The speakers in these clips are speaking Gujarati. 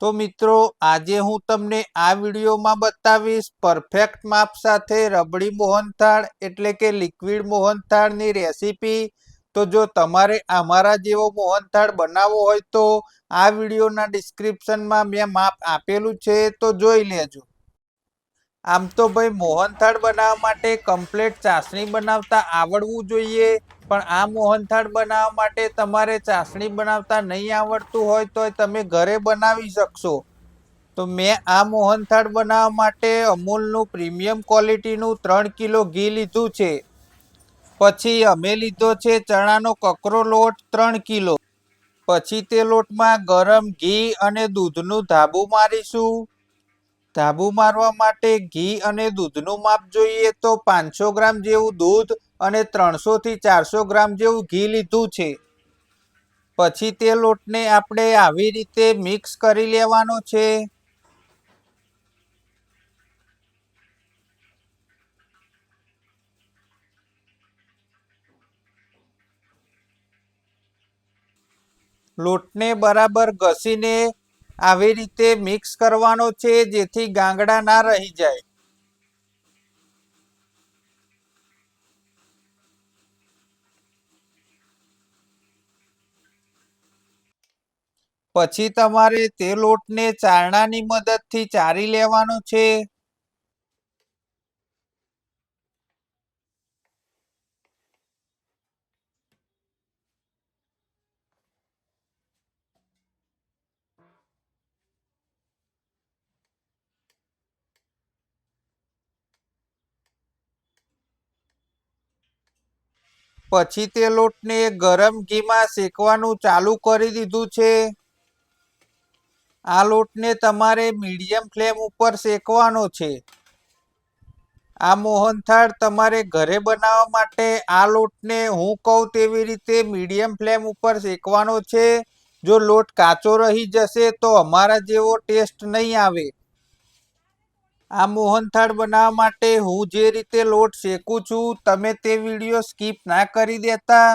તો મિત્રો, આજે હું તમને આ વિડીયોમાં બતાવીશ પરફેક્ટ માપ સાથે રબડી મોહનથાળ, એટલે કે લિક્વિડ મોહનથાળની રેસીપી તો જો તમારે અમારા જેવો મોહનથાળ બનાવવો હોય તો આ વિડીયોના ડિસ્ક્રિપ્શનમાં મેં માપ આપેલું છે, તો જોઈ લેજો. આમ તો ભાઈ મોહનથાળ બનાવવા માટે કમ્પ્લેટ ચાસણી બનાવતા આવડવું જોઈએ. પણ આ મોહનથાળ બનાવવા માટે તમારે ચાસણી બનાવતા નહીં આવડતું હોય તો તમે ઘરે બનાવી શકશો. તો મેં આ મોહનથાળ બનાવવા માટે અમૂલનું પ્રીમિયમ ક્વોલિટીનું ત્રણ કિલો ઘી લીધું છે. પછી અમે લીધો છે ચણાનો કકરો લોટ ત્રણ કિલો. પછી તે લોટમાં ગરમ ઘી અને દૂધનું ધાબુ મારીશું. ધાબુ મારવા માટે ઘી અને દૂધનું માપ જોઈએ તો પાંચસો ગ્રામ જેવું દૂધ અને ત્રણસો થી ચારસો ગ્રામ જેવું ઘી લીધું છે. પછી તે લોટને આપણે આવી રીતે મિક્સ કરી લેવાનો છે. લોટને બરાબર ઘસીને આવી રીતે મિક્સ કરવાનો છે જેથી ગાંગડા ના રહી જાય. પછી તમારે તે લોટને ચારણાની મદદથી ચારી લેવાનો છે. પછી તે લોટને ગરમ ઘીમાં શેકવાનું ચાલુ કરી દીધું છે. આ લોટને તમારે મીડિયમ ફ્લેમ ઉપર શેકવાનો છે. આ મોહનથાળ તમારે ઘરે બનાવવા માટે આ લોટને હું કહું તેવી રીતે મીડિયમ ફ્લેમ ઉપર શેકવાનો છે. જો લોટ કાચો રહી જશે તો અમારા જેવો ટેસ્ટ નહીં આવે. આ મોહનથાળ બનાવવા માટે હું જે રીતે લોટ શેકું છું, તમે તે વીડિયો સ્કીપ ના કરી દેતા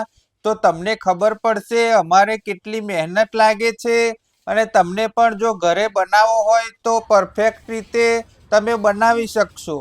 તો તમને ખબર પડશે અમારે કેટલી મહેનત લાગે છે અને તમને પણ જો ઘરે બનાવવો હોય તો પરફેક્ટ રીતે તમે બનાવી શકશો.